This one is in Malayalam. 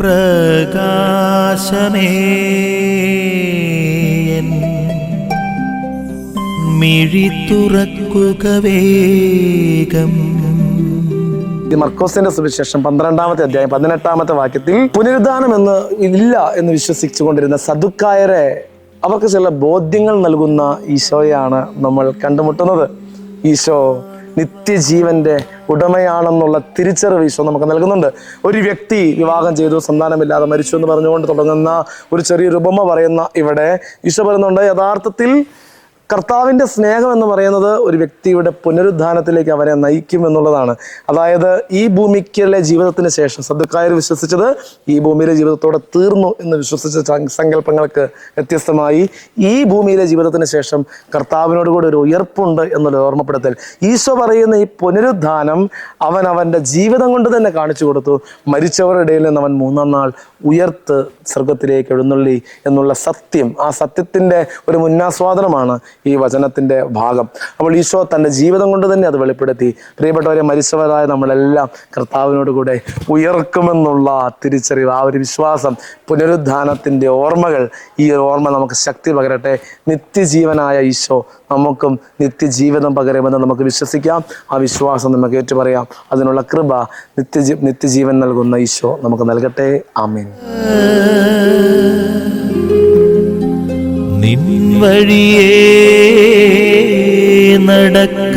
പ്രകാശമേ. മിഴി മർക്കോസിന്റെ സുവിശേഷം പന്ത്രണ്ടാമത്തെ അധ്യായം പതിനെട്ടാമത്തെ വാക്യത്തിൽ പുനരുദ്ധാനം എന്ന് ഇല്ല എന്ന് വിശ്വസിച്ചു കൊണ്ടിരുന്ന സദുക്കായരെ അവർക്ക് ചില ബോധ്യങ്ങൾ നൽകുന്ന ഈശോയാണ് നമ്മൾ കണ്ടുമുട്ടുന്നത്. ഈശോ നിത്യജീവന്റെ ഉടമയാണെന്നുള്ള തിരിച്ചറിവ് ഈശോ നമുക്ക് നൽകുന്നുണ്ട്. ഒരു വ്യക്തി വിവാഹം ചെയ്തു സന്താനമില്ലാതെ മരിച്ചു എന്ന് പറഞ്ഞുകൊണ്ട് തുടങ്ങുന്ന ഒരു ചെറിയൊരു ഉപമ പറയുന്ന ഇവിടെ ഈശോ പറയുന്നുണ്ട്. യഥാർത്ഥത്തിൽ കർത്താവിന്റെ സ്നേഹം എന്ന് പറയുന്നത് ഒരു വ്യക്തിയുടെ പുനരുദ്ധാനത്തിലേക്ക് അവനെ നയിക്കും എന്നുള്ളതാണ്. അതായത് ഈ ഭൂമിക്കിലെ ജീവിതത്തിന് ശേഷം സദുക്കായർ വിശ്വസിച്ചത് ഈ ഭൂമിയിലെ ജീവിതത്തോടെ തീർന്നു എന്ന് വിശ്വസിച്ച സങ്കല്പങ്ങൾക്ക് വ്യത്യസ്തമായി ഈ ഭൂമിയിലെ ജീവിതത്തിന് ശേഷം കർത്താവിനോട് കൂടി ഒരു ഉയർപ്പുണ്ട് എന്നുള്ള ഓർമ്മപ്പെടുത്തൽ. ഈശോ പറയുന്ന ഈ പുനരുദ്ധാനം അവൻ അവന്റെ ജീവിതം കൊണ്ട് തന്നെ കാണിച്ചു കൊടുത്തു. മരിച്ചവരുടെ ഇടയിൽ നിന്ന് അവൻ മൂന്നാം നാൾ ഉയർത്ത് സ്വർഗത്തിലേക്ക് എഴുന്നള്ളി എന്നുള്ള സത്യം ആ സത്യത്തിന്റെ ഒരു മുന്നാസ്വാദനമാണ് ഈ വചനത്തിന്റെ ഭാഗം. അപ്പോൾ ഈശോ തന്റെ ജീവിതം കൊണ്ട് തന്നെ അത് വെളിപ്പെടുത്തി. പ്രിയപ്പെട്ടവരെ മരിച്ചവരായ നമ്മളെല്ലാം കർത്താവിനോട് കൂടെ ഉയർക്കുമെന്നുള്ള തിരിച്ചറിവ് ആ ഒരു വിശ്വാസം പുനരുദ്ധാനത്തിന്റെ ഓർമ്മകൾ ഈ ഓർമ്മ നമുക്ക് ശക്തി പകരട്ടെ. നിത്യജീവനായ ഈശോ നമുക്കും നിത്യജീവിതം പകരുമെന്ന് നമുക്ക് വിശ്വസിക്കാം. ആ വിശ്വാസം നമുക്ക് ഏറ്റുപറയാം. അതിനുള്ള കൃപ നിത്യജീ നിത്യജീവൻ നൽകുന്ന ഈശോ നമുക്ക് നൽകട്ടെ. ആമീൻ. നിൻ വഴിയേ നടക്ക